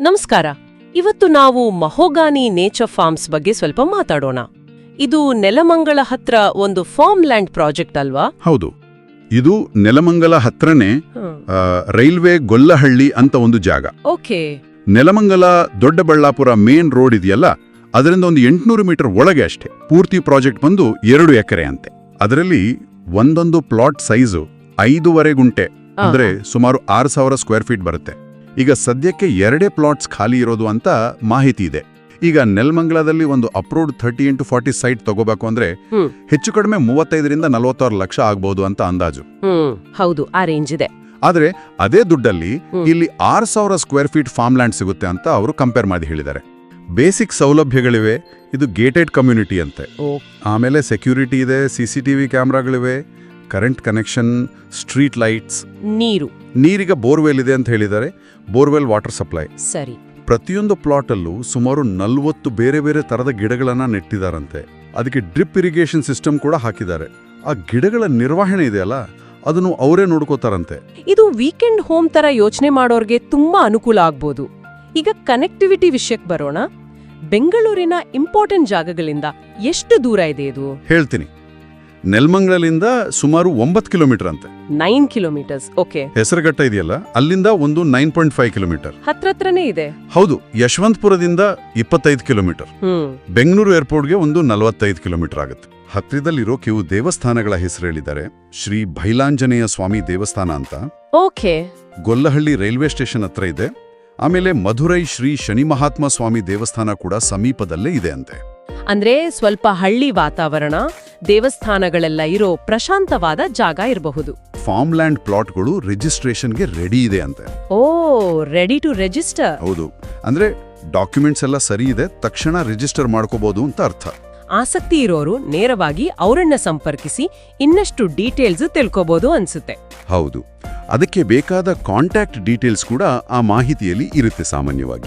ನಮಸ್ಕಾರ. ಇವತ್ತು ನಾವು ಮಹೋಗಾನಿ ನೇಚರ್ ಫಾರ್ಮ್ಸ್ ಬಗ್ಗೆ ಸ್ವಲ್ಪ ಮಾತಾಡೋಣ. ಇದು ನೆಲಮಂಗಲ ಹತ್ರ ಒಂದು ಫಾರ್ಮ್ ಲ್ಯಾಂಡ್ ಪ್ರಾಜೆಕ್ಟ್ ಅಲ್ವಾ? ಹೌದು. ಇದು ನೆಲಮಂಗಲ ಹತ್ರನೇ ರೈಲ್ವೆ ಗೊಲ್ಲಹಳ್ಳಿ ಅಂತ ಒಂದು ಜಾಗ. Okay. Nelamangala Doddaballapura main road ಇದೆಯಲ್ಲ ಅದರಿಂದ ಒಂದು ಎಂಟುನೂರು ಮೀಟರ್ ಒಳಗೆ ಅಷ್ಟೇ. ಪೂರ್ತಿ ಪ್ರಾಜೆಕ್ಟ್ ಬಂದು ಎರಡು ಎಕರೆ ಅಂತೆ. ಅದರಲ್ಲಿ ಒಂದೊಂದು ಪ್ಲಾಟ್ ಸೈಜು ಐದೂವರೆ ಗುಂಟೆ ಅಂದ್ರೆ ಸುಮಾರು ಆರು ಸಾವಿರ ಸ್ಕ್ವೇರ್ ಫೀಟ್ ಬರುತ್ತೆ. ಈಗ ಸದ್ಯಕ್ಕೆ ಎರಡೇ ಪ್ಲಾಟ್ಸ್ ಖಾಲಿ ಇರೋದು ಅಂತ ಮಾಹಿತಿ ಇದೆ. ಈಗ ನೆಲ್ಮಂಗ್ಲದಲ್ಲಿ ಒಂದು approved thirty into forty site ತಗೋಬೇಕು ಅಂದ್ರೆ ಹೆಚ್ಚು ಕಡಿಮೆ ಮೂವತ್ತೈದರಿಂದ ನಲವತ್ತಾರು ಲಕ್ಷ ಆಗಬಹುದು ಅಂತ ಅಂದಾಜು. ಹೌದು ಆ ರೇಂಜ್ ಇದೆ. ಆದ್ರೆ ಅದೇ ದುಡ್ಡಲ್ಲಿ ಇಲ್ಲಿ ಆರು ಸಾವಿರ ಸ್ಕ್ವೇರ್ ಫೀಟ್ ಫಾರ್ಮ್ ಲ್ಯಾಂಡ್ ಸಿಗುತ್ತೆ ಅಂತ ಅವರು ಕಂಪೇರ್ ಮಾಡಿ ಹೇಳಿದ್ದಾರೆ. ಬೇಸಿಕ್ ಸೌಲಭ್ಯಗಳಿವೆ ಇದು ಗೇಟೆಡ್ ಕಮ್ಯುನಿಟಿ ಅಂತೆ. ಆಮೇಲೆ ಸೆಕ್ಯೂರಿಟಿ ಇದೆ ಸಿ ಸಿ ಟಿ ವಿ ಕ್ಯಾಮ್ರಾಗಳಿವೆ ಕರೆಂಟ್ ಕನೆಕ್ಷನ್ ಸ್ಟ್ರೀಟ್ ಲೈಟ್ಸ್. ನೀರು. ನೀರಿಗೆ ಬೋರ್ವೆಲ್ ಇದೆ ಅಂತ ಹೇಳಿದ್ದಾರೆ. Borewell water supply. ಸರಿ. ಪ್ರತಿಯೊಂದು ಪ್ಲಾಟಲ್ಲೂ ಸುಮಾರು ನಲ್ವತ್ತು ಬೇರೆ ಬೇರೆ ತರದ ಗಿಡಗಳನ್ನ ನೆಟ್ಟಿದಾರಂತೆ. ಅದಕ್ಕೆ ಡ್ರಿಪ್ ಇರಿಗೇಷನ್ ಸಿಸ್ಟಮ್ ಕೂಡ ಹಾಕಿದ್ದಾರೆ. ಆ ಗಿಡಗಳ ನಿರ್ವಹಣೆ ಇದೆಯಲ್ಲ ಅದನ್ನು ಅವರೇ ನೋಡ್ಕೋತಾರಂತೆ. ಇದು ವೀಕೆಂಡ್ ಹೋಮ್ ತರ ಯೋಚನೆ ಮಾಡೋರ್ಗೆ ತುಂಬಾ ಅನುಕೂಲ ಆಗ್ಬೋದು. ಈಗ ಕನೆಕ್ಟಿವಿಟಿ ವಿಷಯಕ್ಕೆ ಬರೋಣ. ಬೆಂಗಳೂರಿನ ಇಂಪಾರ್ಟೆಂಟ್ ಜಾಗಗಳಿಂದ ಎಷ್ಟು ದೂರ ಇದೆ ಇದು? ಹೇಳ್ತೀನಿ. ನೆಲ್ಮಂಗಲದಿಂದ ಸುಮಾರು ಒಂಬತ್ತು ಕಿಲೋಮೀಟರ್ ಅಂತೆ. Nine kilometres okay. ಹೆಸರುಘಟ್ಟ ಇದೆಯಲ್ಲ ಅಲ್ಲಿಂದ ಒಂದು ನೈನ್ ಪಾಯಿಂಟ್ ಫೈವ್ ಕಿಲೋಮೀಟರ್. ಹತ್ರತ್ರನೇ ಇದೆ. ಹೌದು ಯಶವಂತಪುರದಿಂದ ಇಪ್ಪತ್ತೈದು ಕಿಲೋಮೀಟರ್. ಹ್ಮ್. ಬೆಂಗಳೂರು ಏರ್ಪೋರ್ಟ್ಗೆ ಒಂದು ನಲವತ್ತೈದು ಕಿಲೋಮೀಟರ್ ಆಗುತ್ತೆ. ಹತ್ತಿರದಲ್ಲಿರೋ ಕೆಲವು ದೇವಸ್ಥಾನಗಳ ಹೆಸರು ಹೇಳಿದ್ದಾರೆ ಶ್ರೀ ಭೈಲಾಂಜನೇಯ ಸ್ವಾಮಿ ದೇವಸ್ಥಾನ ಅಂತ. ಓಕೆ. ಗೊಲ್ಲಹಳ್ಳಿ ರೈಲ್ವೆ ಸ್ಟೇಷನ್ ಹತ್ರ ಇದೆ. ಆಮೇಲೆ ಮಧುರೈ ಶ್ರೀ ಶನಿ ಮಹಾತ್ಮ ಸ್ವಾಮಿ ದೇವಸ್ಥಾನ ಕೂಡ ಸಮೀಪದಲ್ಲೇ ಇದೆ ಅಂತೆ. ಅಂದ್ರೆ ಸ್ವಲ್ಪ ಹಳ್ಳಿ ವಾತಾವರಣ ದೇವಸ್ಥಾನಗಳೆಲ್ಲ ಇರೋ ಪ್ರಶಾಂತವಾದ ಜಾಗ ಇರಬಹುದು. ಫಾರ್ಮ್ ಲ್ಯಾಂಡ್ ಪ್ಲಾಟ್ಗಳು ರಿಜಿಸ್ಟ್ರೇಷನ್ಗೆ ರೆಡಿ ಇದೆ ಅಂತೆ. ಓ ರೆಡಿ ಟು ರೆಜಿಸ್ಟರ್ ಹೌದು. ಅಂದ್ರೆ ಡಾಕ್ಯುಮೆಂಟ್ಸ್ ಎಲ್ಲ ಸರಿ ಇದೆ ತಕ್ಷಣ ರಿಜಿಸ್ಟರ್ ಮಾಡ್ಕೋಬಹುದು ಅಂತ ಅರ್ಥ. ಆಸಕ್ತಿ ಇರೋರು ನೇರವಾಗಿ ಅವರನ್ನ ಸಂಪರ್ಕಿಸಿ ಇನ್ನಷ್ಟು ಡೀಟೇಲ್ಸ್ ತಿಳ್ಕೋಬಹುದು ಅನ್ಸುತ್ತೆ. ಹೌದು. ಅದಕ್ಕೆ ಬೇಕಾದ ಕಾಂಟ್ಯಾಕ್ಟ್ ಡೀಟೇಲ್ಸ್ ಕೂಡ ಆ ಮಾಹಿತಿಯಲ್ಲಿ ಇರುತ್ತೆ ಸಾಮಾನ್ಯವಾಗಿ.